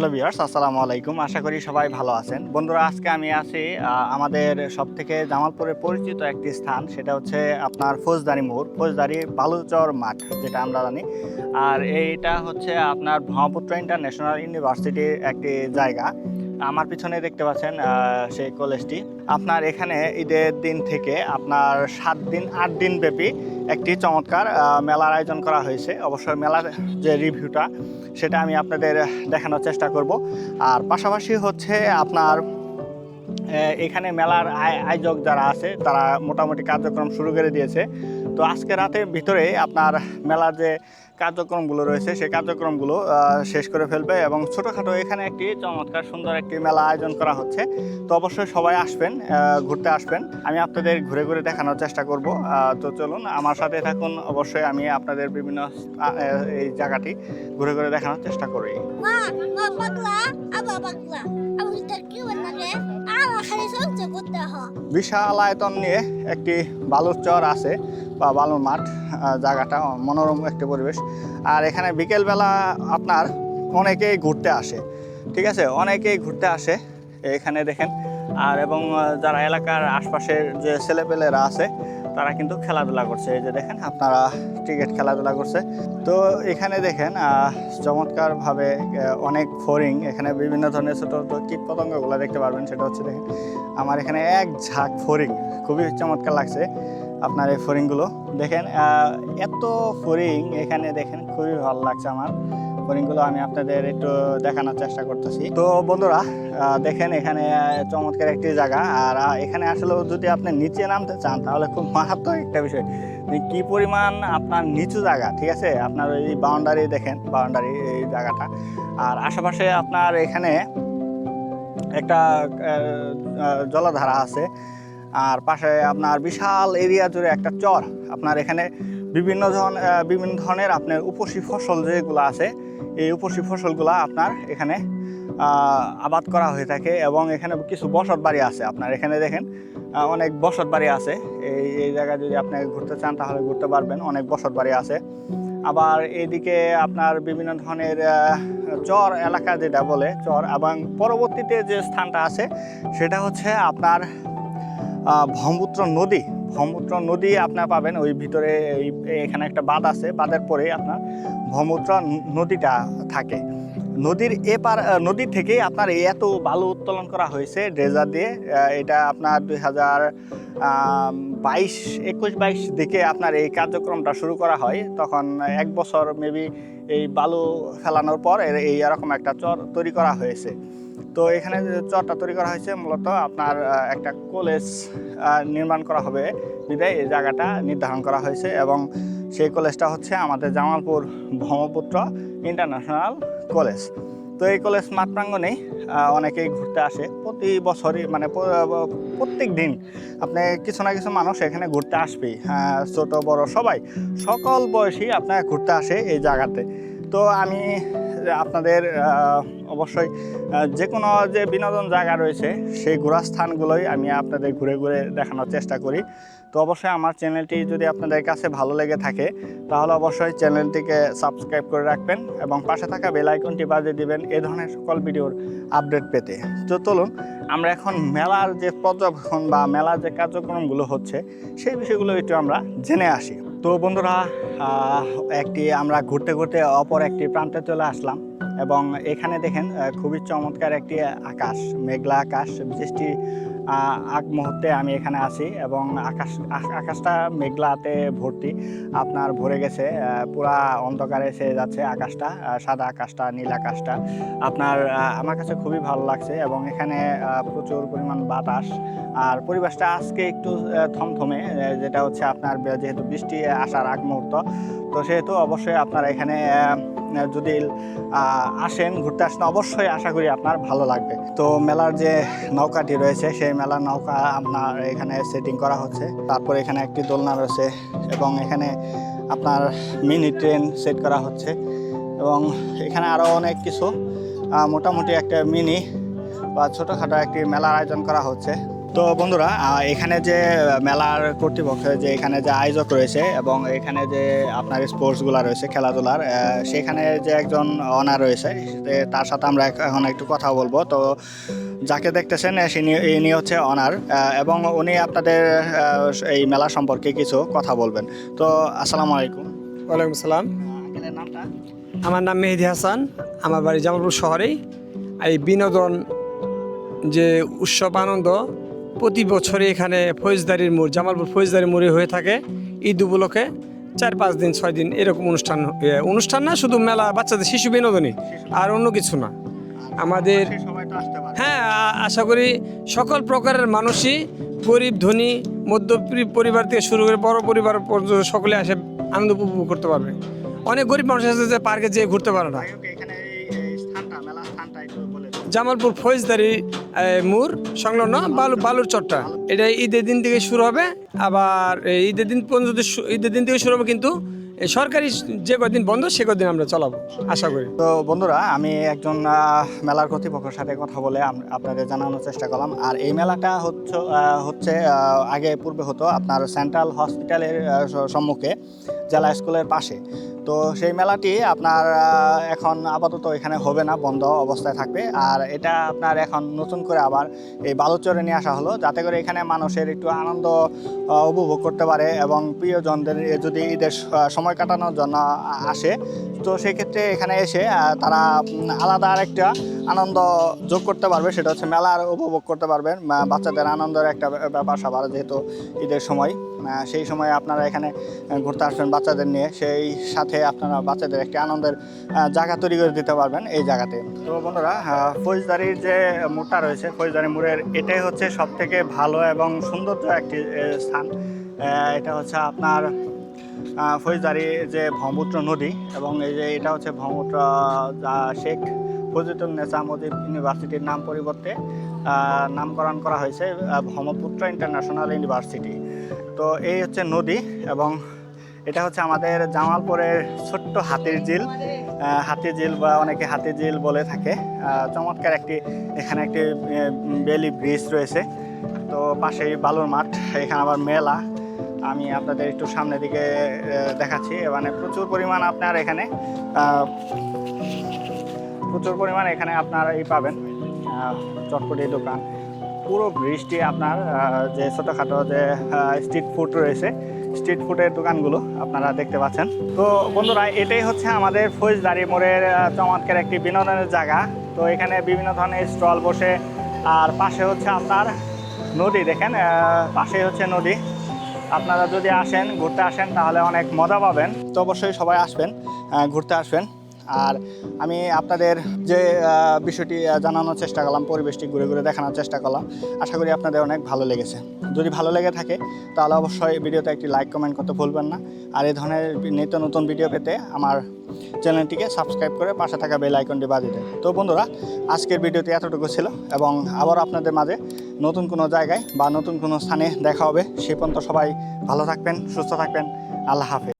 Hello viewers আসসালামু আলাইকুম। আশা করি সবাই ভালো আছেন। বন্ধুরা, আজকে আমি আছি আমাদের সব থেকে জামালপুরে পরিচিত একটি স্থান। সেটা হচ্ছে আপনার ফৌজদারি মোড়, ফৌজদারি বালুচর মাঠ, যেটা আমরা জানি। আর এইটা হচ্ছে আপনার ব্রহ্মপুত্র ইন্টারন্যাশনাল ইউনিভার্সিটির একটি জায়গা। আমার পিছনে দেখতে পাচ্ছেন সেই কলেজটি। আপনার এখানে ঈদের দিন থেকে আপনার সাত দিন, আট দিন ব্যাপী একটি চমৎকার মেলার আয়োজন করা হয়েছে। অবশ্যই মেলার যে রিভিউটা সেটা আমি আপনাদের দেখানোর চেষ্টা করব। আর পাশাপাশি হচ্ছে আপনার এখানে মেলার আয়- আয়োজক যারা আছে, তারা মোটামুটি কার্যক্রম শুরু করে দিয়েছে। তো আজকে রাতের ভিতরে আপনার মেলার যে কার্যক্রমগুলো রয়েছে সেই কার্যক্রমগুলো শেষ করে ফেলবে এবং ছোটোখাটো এখানে একটি চমৎকার সুন্দর একটি মেলা আয়োজন করা হচ্ছে। তো অবশ্যই সবাই আসবেন ঘুরতে আসবেন। আমি আপনাদের ঘুরে ঘুরে দেখানোর চেষ্টা করব। তো চলুন আমার সাথে থাকুন। অবশ্যই আমি আপনাদের বিভিন্ন এই জায়গাটি ঘুরে ঘুরে দেখানোর চেষ্টা করি। বিশাল আয়তন নিয়ে একটি বালুর চর আছে বা বালুর মাঠ জায়গাটা মনোরম একটি পরিবেশ। আর এখানে বিকেলবেলা আপনার অনেকেই ঘুরতে আসে, ঠিক আছে? অনেকেই ঘুরতে আসে এখানে দেখেন। আর এবং যারা এলাকার আশপাশের যে ছেলেপেলেরা আছে, তারা কিন্তু খেলাধুলা করছে। এই যে দেখেন, আপনারা ক্রিকেট খেলাধুলা করছে। তো এখানে দেখেন চমৎকারভাবে অনেক ফরিং, এখানে বিভিন্ন ধরনের ছোটো ছোটো কীট পতঙ্গগুলো দেখতে পারবেন। সেটা হচ্ছে দেখেন, আমার এখানে এক ঝাঁক ফরিং, খুবই চমৎকার লাগছে। আপনার এই ফরিংগুলো দেখেন এত ফরিং এখানে দেখেন খুবই ভালো লাগছে আমার। ফরিংগুলো আমি আপনাদের একটু দেখানোর চেষ্টা করতেছি। তো বন্ধুরা দেখেন এখানে চমৎকার একটি জায়গা। আর এখানে আসলে যদি আপনি নিচে নামতে চান, তাহলে খুব মারাত্মক একটা বিষয়। কি পরিমাণ আপনার নিচু জায়গা, ঠিক আছে? আপনার এই বাউন্ডারি দেখেন বাউন্ডারি এই জায়গাটা। আর আশেপাশে আপনার এখানে একটা জলধারা আছে। আর পাশে আপনার বিশাল এরিয়া জুড়ে একটা চর। আপনার এখানে বিভিন্ন ধরন আহ, বিভিন্ন ধরনের আপনার উপসী ফসল যেগুলো আছে এই উপসী ফসলগুলো আপনার এখানে আবাদ করা হয়ে থাকে এবং এখানে কিছু বসত বাড়ি আছে। আপনার এখানে দেখেন অনেক বসত বাড়ি আছে। এই এই জায়গায় যদি আপনি ঘুরতে চান তাহলে ঘুরতে পারবেন অনেক বসত বাড়ি আছে। আবার এদিকে আপনার বিভিন্ন ধরনের চর এলাকা যেটা বলে চর এবং পরবর্তীতে যে স্থানটা আছে সেটা হচ্ছে আপনার ব্রহ্মপুত্র নদী ব্রহ্মপুত্র নদী আপনার পাবেন, ওই ভিতরে এখানে একটা বাঁধ আছে, বাঁধের পরেই আপনার ব্রহ্মপুত্র নদীটা থাকে। নদীর এপার নদী থেকেই আপনার এত বালু উত্তোলন করা হয়েছে, ড্রেজার দিয়ে এটা আপনার দুই হাজার বাইশ, একুশ বাইশ দিকে আপনার এই কার্যক্রমটা শুরু করা হয়। তখন এক বছর মেবি এই বালু ফেলানোর পর এই এরকম একটা চর তৈরি করা হয়েছে। তো এখানে চরটা তৈরি করা হয়েছে মূলত আপনার একটা কলেজ নির্মাণ করা হবে। বিদায় এই জায়গাটা নির্ধারণ করা হয়েছে এবং সেই কলেজটা হচ্ছে আমাদের জামালপুর ব্রহ্মপুত্র ইন্টারন্যাশনাল কলেজ। তো এই কলেজ মাঠ অনেকেই ঘুরতে আসে। প্রতি বছরই মানে প্রত্যেক দিন আপনি কিছু না কিছু মানুষ এখানে ঘুরতে আসবেই। হ্যাঁ, ছোট বড় সবাই সকল বয়সী আপনার ঘুরতে আসে এই জায়গাতে। তো আমি আপনাদের অবশ্যই যে কোনো যে বিনোদন জায়গা রয়েছে, সেই ঘোরার স্থানগুলোই আমি আপনাদের ঘুরে ঘুরে দেখানোর চেষ্টা করি। তো অবশ্যই আমার চ্যানেলটি যদি আপনাদের কাছে ভালো লেগে থাকে, তাহলে অবশ্যই চ্যানেলটিকে সাবস্ক্রাইব করে রাখবেন এবং পাশে থাকা বেল আইকনটি বাজিয়ে দিবেন এ ধরনের সকল ভিডিওর আপডেট পেতে। তো চলুন, আমরা এখন মেলার যে পর্যবেক্ষণ বা মেলার যে কার্যক্রমগুলো হচ্ছে, সেই বিষয়গুলো একটু আমরা জেনে আসি। তো বন্ধুরা একটি আমরা ঘুরতে ঘুরতে অপর একটি প্রান্তে চলে আসলাম এবং এখানে দেখেন খুবই চমৎকার একটি আকাশ, মেঘলা আকাশ, বৃষ্টি আগ মুহূর্তে আমি এখানে আছি এবং আকাশ আকাশটা মেঘলাতে ভর্তি। আপনার ভরে গেছে পুরা অন্ধকারে সে যাচ্ছে আকাশটা সাদা আকাশটা, নীল আকাশটা। আপনার আমার কাছে খুবই ভালো লাগছে এবং এখানে প্রচুর পরিমাণ বাতাস। আর পরিবেশটা আজকে একটু থমথমে যেটা হচ্ছে আপনার, যেহেতু বৃষ্টি আসার আগ মুহূর্ত, তো সেহেতু অবশ্যই আপনার এখানে যদি আসেন, ঘুরতে আসেন, অবশ্যই আশা করি আপনার ভালো লাগবে। তো মেলার যে নৌকাটি রয়েছে, সেই মেলার নৌকা আপনার এখানে সেটিং করা হচ্ছে। তারপর এখানে একটি দোলনা রয়েছে এবং এখানে আপনার মিনি ট্রেন সেট করা হচ্ছে এবং এখানে আরও অনেক কিছু মোটামুটি একটা মিনি বা ছোটোখাটো একটি মেলার আয়োজন করা হচ্ছে। তো বন্ধুরা এখানে যে মেলার কর্তৃপক্ষ যে এখানে যে আয়োজক রয়েছে এবং এখানে যে আপনার স্পোর্টসগুলো রয়েছে খেলাধুলার সেখানে যে একজন অনার রয়েছে তার সাথে আমরা এখন একটু কথা বলব। তো যাকে দেখতেছেন ইনি হচ্ছে অনার এবং উনি আপনাদের এই মেলা সম্পর্কে কিছু কথা বলবেন। তো আসসালামু আলাইকুম। ওয়ালাইকুম সালাম। আঙ্কেলের নামটা? আমার নাম মেহেদি হাসান আমার বাড়ি জামালপুর শহরেই। এই বিনোদন যে উৎসব আনন্দ প্রতি বছরে এখানে ফৌজদারির মোড় জামালপুর ফৌজদারি মোড়ে হয়ে থাকে। ঈদ উপলক্ষে চার পাঁচ দিন ছয় দিন এরকম অনুষ্ঠান অনুষ্ঠান না শুধু মেলা বাচ্চাদের শিশু বিনোদনী আর অন্য কিছু না। আমাদের হ্যাঁ আশা করি সকল প্রকারের মানুষই গরিব ধনী মধ্য পরিবার থেকে শুরু করে বড় পরিবার পর্যন্ত সকলে আসে আনন্দ উপভোগ করতে পারবে। অনেক গরিব মানুষ আছে যে পার্কে যেয়ে ঘুরতে পারে না। জামালপুর ফৌজদারি মোড় সংলগ্ন বালু, বালুর চট্টা এটা ঈদের দিন থেকে শুরু হবে। আবার ঈদের দিন পর্যন্ত ঈদের দিন থেকে শুরু হবে কিন্তু সরকারি যে কদিন বন্ধ, সে কদিন আমরা চালাবো, আশা করি। তো বন্ধুরা, আমি একজন মেলার কর্তৃপক্ষের সাথে কথা বলে আপনাদের জানানোর চেষ্টা করলাম। আর এই মেলাটা হচ্ছে হচ্ছে আগে পূর্বে হতো আপনার সেন্ট্রাল হসপিটালের সম্মুখে, জেলা স্কুলের পাশে। তো সেই মেলাটি আপনার এখন আপাতত এখানে হবে না, বন্ধ অবস্থায় থাকবে। আর এটা আপনার এখন নতুন করে আবার এই বালুচরে নিয়ে আসা হলো, যাতে করে এখানে মানুষের একটু আনন্দ উপভোগ করতে পারে এবং প্রিয়জনদের যদি ঈদের সময় কাটানোর জন্য আসে, তো সেক্ষেত্রে এখানে এসে তারা আলাদা আরেকটা আনন্দ যোগ করতে পারবে, সেটা হচ্ছে মেলার উপভোগ করতে পারবেন। বাচ্চাদের আনন্দের একটা ব্যা- ব্যাপার স্যাপার যেহেতু ঈদের সময়। সেই সময় আপনারা এখানে ঘুরতে আসবেন বাচ্চাদের নিয়ে। সেই সাথে আপনারা বাচ্চাদের একটি আনন্দের জায়গা তৈরি করে দিতে পারবেন এই জায়গাতে। তো বন্ধুরা ফৌজদারির যে মোড়টা রয়েছে, ফৌজদারি মোড়ের এটাই হচ্ছে সব থেকে ভালো এবং সৌন্দর্য একটি স্থান। এটা হচ্ছে আপনার ফৌজদারি যে ব্রহ্মপুত্র নদী এবং এই যে এটা হচ্ছে ব্রহ্মপুত্র শেখ ফজিলুল নেসা মুজিব ইউনিভার্সিটির নাম পরিবর্তে নামকরণ করা হয়েছে ব্রহ্মপুত্র ইন্টারন্যাশনাল ইউনিভার্সিটি। তো এই হচ্ছে নদী এবং এটা হচ্ছে আমাদের জামালপুরের ছোট্ট হাতির ঝিল হাতির ঝিল বা অনেকে হাতির ঝিল বলে থাকে। চমৎকার একটি, এখানে একটি বেলি ব্রিজ রয়েছে। তো পাশেই বালুর মাঠ, এখানে আবার মেলা। আমি আপনাদের একটু সামনের দিকে দেখাচ্ছি। মানে প্রচুর পরিমাণ আপনার এখানে প্রচুর পরিমাণ এখানে আপনার এই পাবেন চটপটি দোকান। পুরো ব্রিজটি আপনার যে ছোটোখাটো যে স্ট্রিট ফুড রয়েছে স্ট্রিট ফুডের দোকানগুলো আপনারা দেখতে পাচ্ছেন। তো বন্ধুরা, এটাই হচ্ছে আমাদের ফৌজদারি মোড়ের চমৎকার একটি বিনোদনের জায়গা। তো এখানে বিভিন্ন ধরনের স্টল বসে, আর পাশে হচ্ছে আপনার নদী, দেখেন পাশেই হচ্ছে নদী। আপনারা যদি আসেন, ঘুরতে আসেন, তাহলে অনেক মজা পাবেন। তো অবশ্যই সবাই আসবেন ঘুরতে আসবেন। আর আমি আপনাদের যে বিষয়টি জানানোর চেষ্টা করলাম, পরিবেশটি ঘুরে ঘুরে দেখানোর চেষ্টা করলাম, আশা করি আপনাদের অনেক ভালো লেগেছে। যদি ভালো লেগে থাকে, তাহলে অবশ্যই ভিডিওতে একটি লাইক, কমেন্ট করতে ভুলবেন না। আর এই ধরনের নিত্য নতুন ভিডিও পেতে আমার চ্যানেলটিকে সাবস্ক্রাইব করে পাশে থাকা বেল আইকনটি বাজিয়ে দেয় তো বন্ধুরা, আজকের ভিডিওটি এতটুকু ছিল এবং আবার আপনাদের মাঝে নতুন কোনো জায়গায় বা নতুন কোনো স্থানে দেখা হবে। সেই পর্যন্ত সবাই ভালো থাকবেন, সুস্থ থাকবেন। আল্লাহ হাফেজ।